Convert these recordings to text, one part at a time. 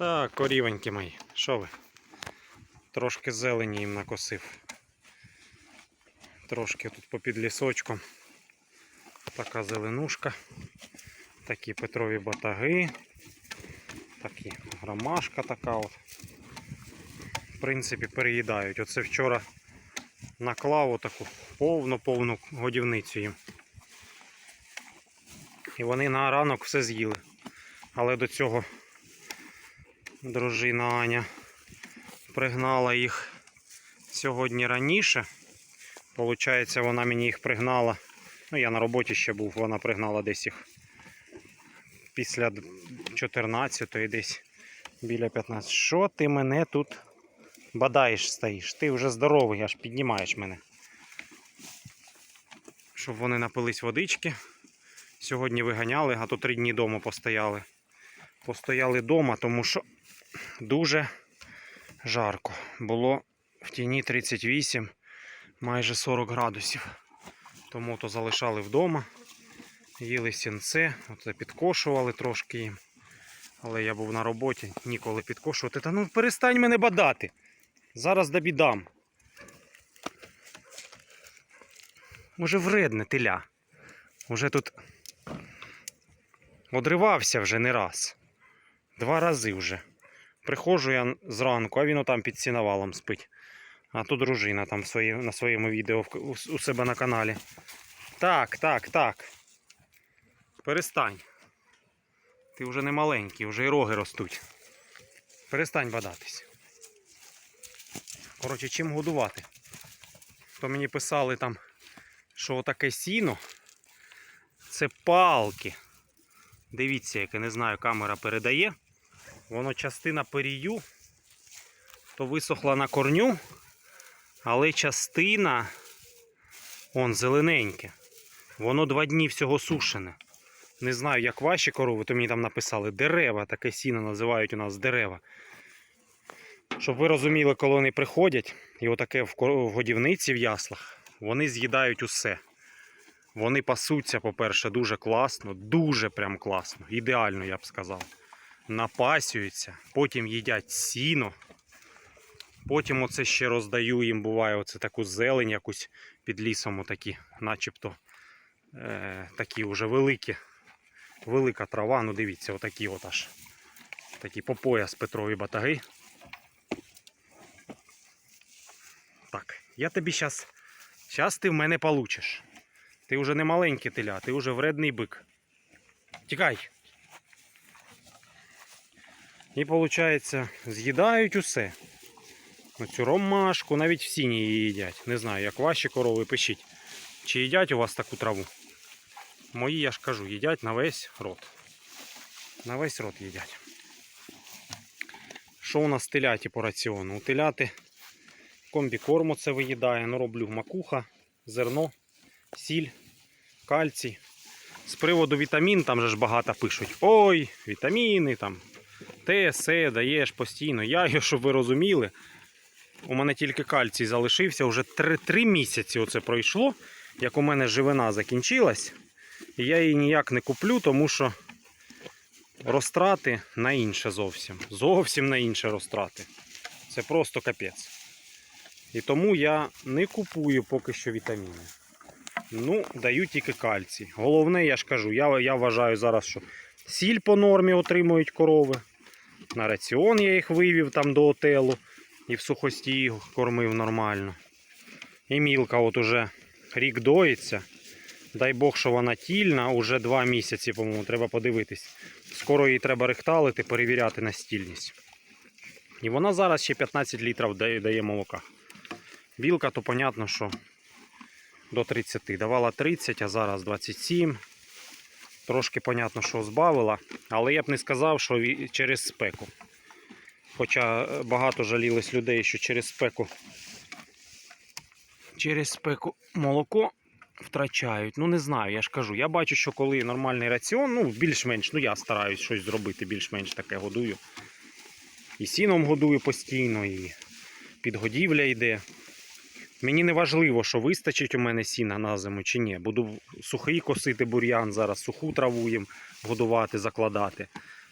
Так, корівенькі мої, що ви? Трошки зелені їм накосив. Трошки тут попід лісочком. Така зеленушка. Такі петрові батаги. Такі ромашка така от. В принципі, переїдають. Оце вчора наклав таку повну-повну годівницю їм. І вони на ранок все з'їли. Але до цього дружина Аня пригнала їх сьогодні раніше. Получається, вона мені їх пригнала. Ну, я на роботі ще був, вона пригнала десь їх після 14-ї, десь біля 15. Що ти мене тут бадаєш стоїш? Ти вже здоровий, аж піднімаєш мене. Щоб вони напились водички. Сьогодні виганяли, а то три дні вдома постояли. Постояли вдома, тому що дуже жарко. Було в тіні 38, майже 40 градусів. Тому то залишали вдома, їли сінце, оце підкошували трошки їм. Але я був на роботі, ніколи підкошувати. Та ну перестань мене бадати. Зараз добі дам. Уже вредне теля. Уже тут одривався вже не раз. Два рази вже. Приходжу я зранку, а він отам під сіновалом спить. А тут дружина там свої, на своєму відео у себе на каналі. Так, так, так. Перестань. Ти вже не маленький, вже і роги ростуть. Перестань бадатись. Коротше, чим годувати? То мені писали там, що отаке сіно це палки. Дивіться, яке не знаю, камера передає. Воно частина перію, то висохла на корню, але частина он зелененьке. Воно два дні всього сушене. Не знаю, як ваші корови, то мені там написали дерева, таке сіно називають у нас дерева. Щоб ви розуміли, коли вони приходять, і отаке в годівниці в яслах, вони з'їдають усе. Вони пасуться, по-перше, дуже класно, дуже прям класно, ідеально, я б сказав. Напасюються, потім їдять сіно. Потім оце ще роздаю їм, буває, оце таку зелень якусь під лісом, отакі, начебто е, такі вже великі. Велика трава, ну дивіться, отакі от аж. Такі по пояс Петрові батаги. Так, я тобі зараз. Зараз ти в мене получиш. Ти вже не маленький теля, ти вже вредний бик. Тікай. І виходить, з'їдають усе. Оцю ромашку, навіть в сіні її їдять. Не знаю, як ваші корови пишіть. Чи їдять у вас таку траву? Мої, я ж кажу, їдять на весь рот. На весь рот їдять. Що у нас теляті по раціону? У теляти комбікорму це виїдає. Ну, роблю макуха, зерно, сіль, кальцій. З приводу вітамін, там же ж багато пишуть. Ой, вітаміни там. Те, се, даєш постійно. Я, щоб ви розуміли, у мене тільки кальцій залишився. Вже 3, 3 місяці оце пройшло, як у мене живина закінчилась. І я її ніяк не куплю, тому що розтрати на інше зовсім. Зовсім на інше розтрати. Це просто капець. І тому я не купую поки що вітаміни. Ну, даю тільки кальцій. Головне, я ж кажу, я, я вважаю зараз, що сіль по нормі отримують корови. На раціон я їх вивів там до отелу і в сухості кормив нормально. І мілка от уже рік доїться. Дай Бог, що вона тільна, уже два місяці, по-моєму, треба подивитись. Скоро її треба рихталити, перевіряти на стільність. І вона зараз ще 15 літрів дає молока. Білка, то понятно, що до 30. Давала 30, а зараз 27. Трошки понятно, що збавила, але я б не сказав, що через спеку. Хоча е, багато жалілись людей, що через спеку через спеку молоко втрачають. Ну не знаю, я ж кажу. Я бачу, що коли нормальний раціон, ну більш-менш, ну я стараюсь щось зробити, більш-менш таке годую. І сіном годую постійно, і підгодівля йде. Мені не важливо, що вистачить у мене сіна на зиму чи ні. Буду сухий косити бур'ян зараз, суху траву їм годувати, закладати.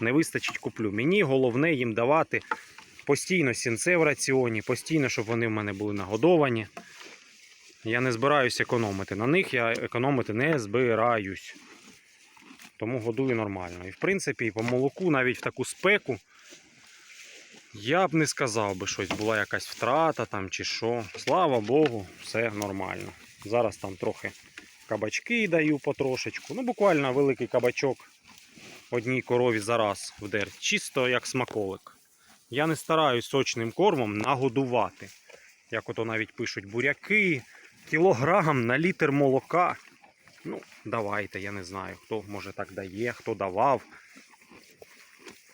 Не вистачить, куплю. Мені головне їм давати постійно сінце в раціоні, постійно, щоб вони в мене були нагодовані. Я не збираюсь економити. На них я економити не збираюсь. Тому годую нормально. І в принципі, і по молоку, навіть в таку спеку, я б не сказав би щось, була якась втрата там чи що. Слава Богу, все нормально. Зараз там трохи кабачки даю потрошечку. Ну, буквально великий кабачок одній корові за раз вдер. Чисто як смаколик. Я не стараюсь сочним кормом нагодувати. Як ото навіть пишуть буряки, кілограм на літр молока. Ну, давайте, я не знаю, хто може так дає, хто давав.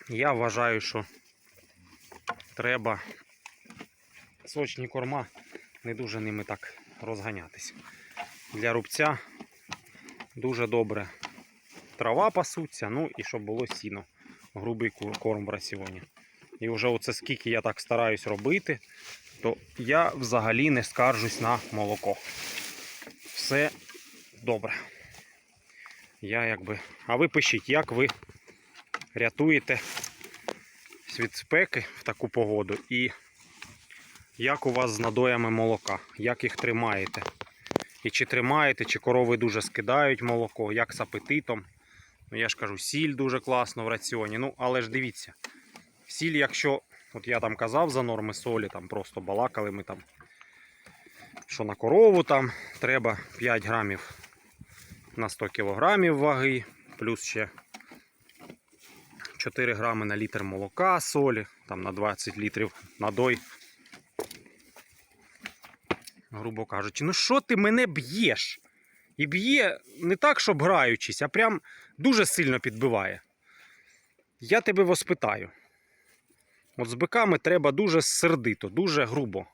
Я вважаю, що треба сочні корма не дуже ними так розганятись. Для рубця дуже добре трава пасуться, ну і щоб було сіно, грубий корм в раціоні. І вже оце скільки я так стараюсь робити, то я взагалі не скаржусь на молоко. Все добре. Я якби. А ви пишіть, як ви рятуєте від спеки в таку погоду і як у вас з надоями молока, як їх тримаєте. І чи тримаєте, чи корови дуже скидають молоко, як з апетитом. Ну, я ж кажу, сіль дуже класно в раціоні. Ну, але ж дивіться, сіль, якщо, от я там казав за норми солі, там просто балакали ми там, що на корову там треба 5 грамів на 100 кілограмів ваги, плюс ще 4 грами на літр молока солі, там на 20 літрів надой. Грубо кажучи, ну що ти мене б'єш? І б'є не так, щоб граючись, а прям дуже сильно підбиває. Я тебе воспитаю. От з биками треба дуже сердито, дуже грубо.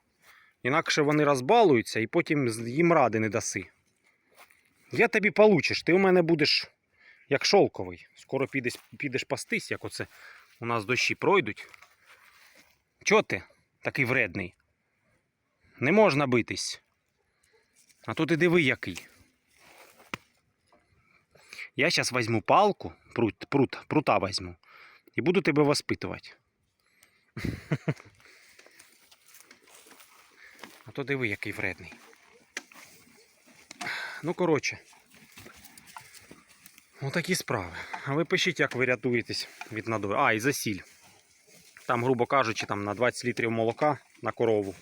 Інакше вони розбалуються і потім їм ради не даси. Я тобі получиш, ти у мене будеш як шовковий. Скоро підеш, підеш пастись, як оце у нас дощі пройдуть. Чого ти такий вредний? Не можна битись. А тут і диви який. Я зараз візьму палку, прут, прут, прута візьму, і буду тебе воспитувати. А то диви, який вредний. Ну, коротше. Отакі справи. А ви пишіть, як ви рятуєтесь від надою. А, і за сіль. Там, грубо кажучи, там на 20 літрів молока на корову,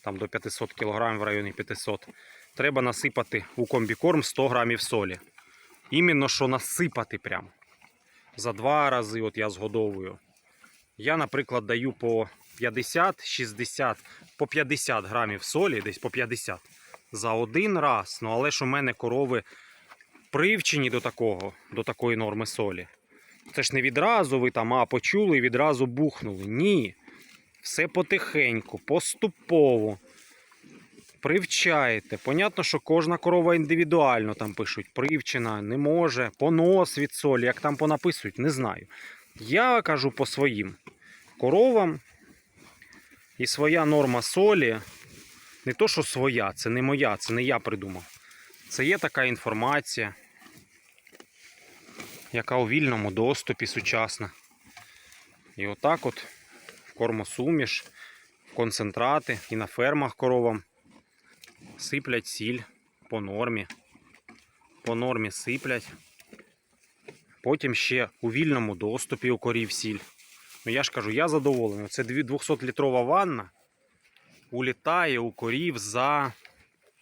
там до 500 кг в районі 500, треба насипати у комбікорм 100 грамів солі. Іменно що насипати прям. За два рази от я згодовую. Я, наприклад, даю по 50, 60, по 50 грамів солі, десь по 50 за один раз. Ну але ж у мене корови привчені до такого, до такої норми солі. Це ж не відразу ви там, а почули і відразу бухнули. Ні. Все потихеньку, поступово. Привчаєте. Понятно, що кожна корова індивідуально там пишуть. Привчена, не може, понос від солі, як там понаписують, не знаю. Я кажу по своїм коровам. І своя норма солі. Не то, що своя, це не моя, це не я придумав. Це є така інформація, яка у вільному доступі сучасна. І отак от в кормосуміш, в концентрати і на фермах коровам сиплять сіль по нормі. По нормі сиплять. Потім ще у вільному доступі у корів сіль. Ну я ж кажу, я задоволений. Це 200-літрова ванна улітає у корів за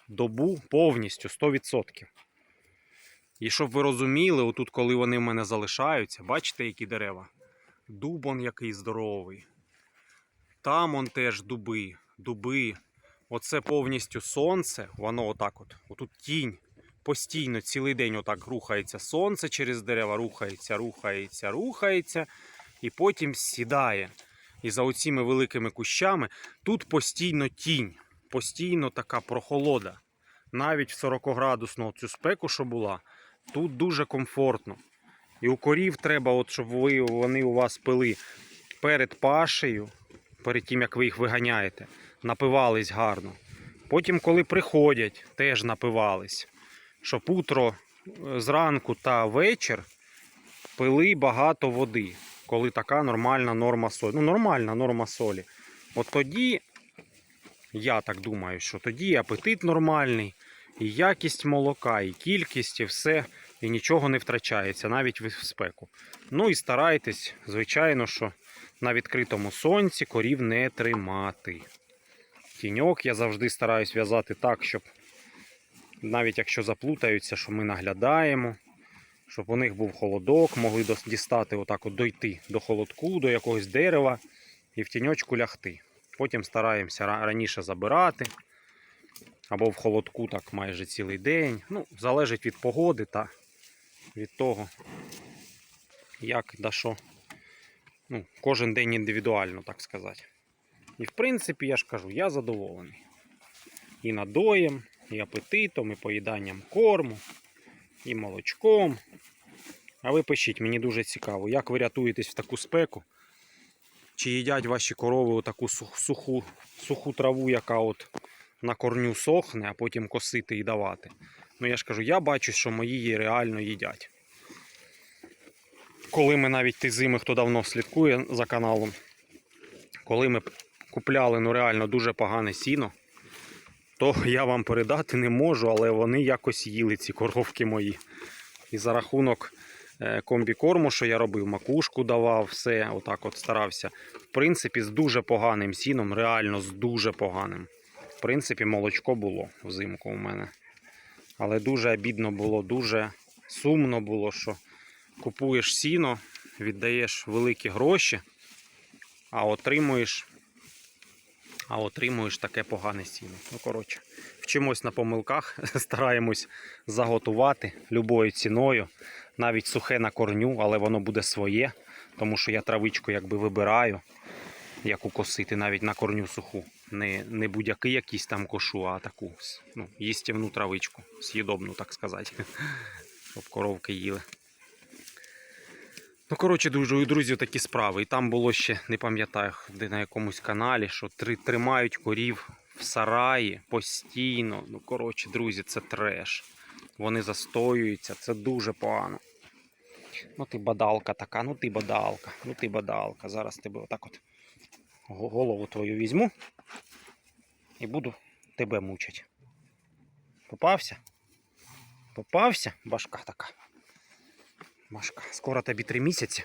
добу повністю 100%. І щоб ви розуміли, отут, коли вони в мене залишаються, бачите, які дерева? Дуб он який здоровий. Там он теж дуби, дуби. Оце повністю сонце, воно отак от. Отут тінь. Постійно цілий день отак рухається сонце через дерева, рухається, рухається, рухається, і потім сідає. І за оціми великими кущами тут постійно тінь, постійно така прохолода. Навіть в 40-градусну цю спеку, що була, тут дуже комфортно. І у корів треба, от, щоб ви, вони у вас пили перед пашею, перед тим як ви їх виганяєте, напивались гарно. Потім, коли приходять, теж напивались. Щоб утро е, зранку та вечір пили багато води. коли така нормальна норма солі. Ну, нормальна норма солі. От тоді, я так думаю, що тоді апетит нормальний, і якість молока, і кількість, і все, і нічого не втрачається, навіть в спеку. Ну і старайтесь, звичайно, що на відкритому сонці корів не тримати. Тіньок я завжди стараюсь в'язати так, щоб навіть якщо заплутаються, що ми наглядаємо, щоб у них був холодок, могли дістати, отак от дойти до холодку, до якогось дерева і в тіньочку лягти. Потім стараємося раніше забирати. Або в холодку так майже цілий день. Ну, залежить від погоди та від того, як да що. Ну, кожен день індивідуально, так сказати. І в принципі, я ж кажу, я задоволений. І надоєм, і апетитом, і поїданням корму, і молочком. А ви пишіть, мені дуже цікаво, як ви рятуєтесь в таку спеку? Чи їдять ваші корови таку суху, суху траву, яка от на корню сохне, а потім косити і давати. Ну я ж кажу, я бачу, що мої її реально їдять. Коли ми навіть ті зими, хто давно слідкує за каналом, коли ми купляли ну реально дуже погане сіно, то я вам передати не можу, але вони якось їли ці коровки мої. І за рахунок е, комбікорму, що я робив, макушку давав, все, отак от старався. В принципі, з дуже поганим сіном, реально з дуже поганим. В принципі, молочко було взимку у мене. Але дуже обідно було, дуже сумно було, що купуєш сіно, віддаєш великі гроші, а отримуєш, а отримуєш таке погане сіно. Ну, коротше, вчимось на помилках, стараємось заготувати любою ціною, навіть сухе на корню, але воно буде своє, тому що я травичку якби вибираю, яку косити, навіть на корню суху. Не, не будь-який якийсь там кошу, а таку ну, їстівну травичку, з'їдобну, так сказати, щоб коровки їли. Ну, коротше, дуже, друзі, такі справи. І там було ще, не пам'ятаю, де на якомусь каналі, що три, тримають корів в сараї постійно. Ну, коротше, друзі, це треш. Вони застоюються, це дуже погано. Ну ти бадалка така, ну ти бадалка, ну ти бадалка. Зараз тебе отак от голову твою візьму і буду тебе мучити. Попався? Попався? Башка така. Машка, скоро тобі три місяці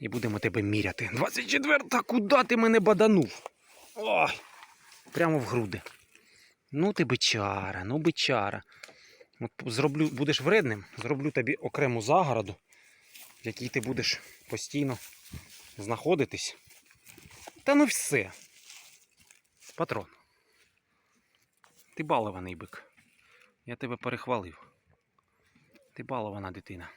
і будемо тебе міряти. 24-та, куди ти мене баданув? Ой, прямо в груди. Ну ти бичара, ну бичара. От зроблю, будеш вредним, зроблю тобі окрему загороду, в якій ти будеш постійно знаходитись. Та ну все. Патрон. Ти балований бик. Я тебе перехвалив. Ти балована дитина.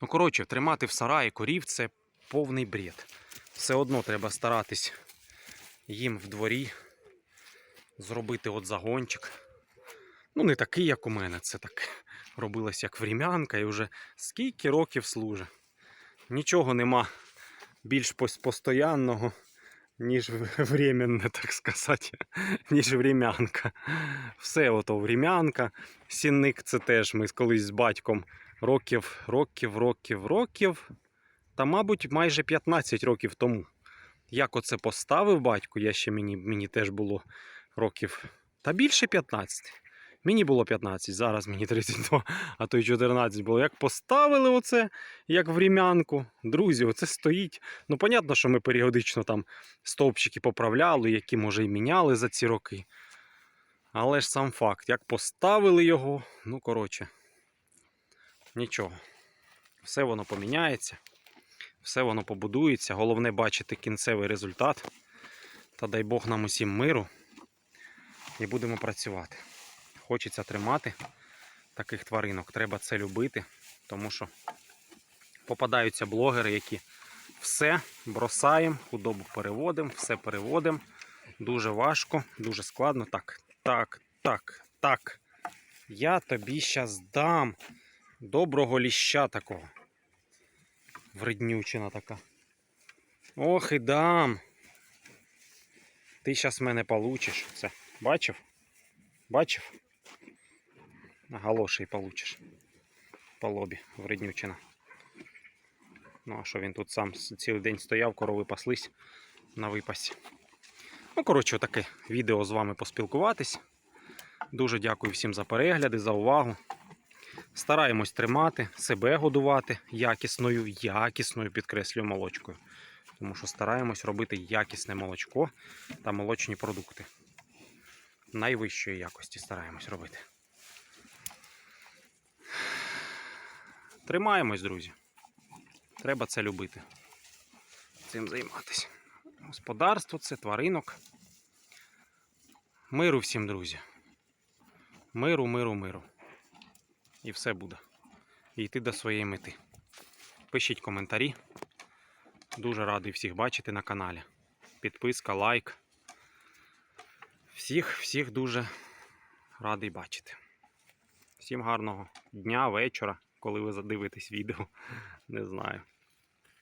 Ну, коротше, тримати в сараї корів це повний бред. Все одно треба старатись їм в дворі зробити от загончик. Ну, не такий, як у мене, це так робилось як врем'янка і вже скільки років служить. Нічого нема більш постоянного, ніж временне, так сказати, ніж врем'янка. Все ото врем'янка. Сінник це теж ми колись з батьком років, років, років, років. Та, мабуть, майже 15 років тому. Як оце поставив батько, я ще мені, мені теж було років. Та більше 15. Мені було 15, зараз мені 32, а то й 14 було. Як поставили оце, як в рім'янку, друзі, оце стоїть. Ну, понятно, що ми періодично там стовпчики поправляли, які, може, і міняли за ці роки. Але ж сам факт, як поставили його, ну, коротше, нічого. Все воно поміняється, все воно побудується. Головне бачити кінцевий результат. Та дай Бог нам усім миру. І будемо працювати. Хочеться тримати таких тваринок. Треба це любити, тому що попадаються блогери, які все бросаємо, худобу переводимо, все переводимо. Дуже важко, дуже складно. Так, так, так, так. Я тобі щас дам доброго ліща такого. Вреднючина така. Ох і дам. Ти щас мене получиш. Це бачив? Бачив? На галоші получиш. По лобі, вреднючина. Ну, а що він тут сам цілий день стояв, корови паслись на випасі. Ну, коротше, таке відео з вами поспілкуватись. Дуже дякую всім за перегляди, за увагу. Стараємось тримати, себе годувати якісною, якісною підкреслюю молочкою. Тому що стараємось робити якісне молочко та молочні продукти. Найвищої якості стараємось робити. Тримаємось, друзі. Треба це любити. Цим займатися. Господарство це тваринок. Миру всім, друзі. Миру, миру, миру. І все буде. І йти до своєї мети. Пишіть коментарі. Дуже радий всіх бачити на каналі. Підписка, лайк. Всіх, всіх дуже радий бачити. Всім гарного дня, вечора, коли ви задивитесь відео. Не знаю.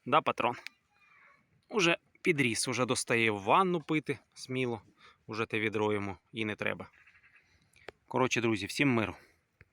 Да, патрон? Уже підріс, уже достає в ванну пити сміло. Уже те відро йому і не треба. Коротше, друзі, всім миру.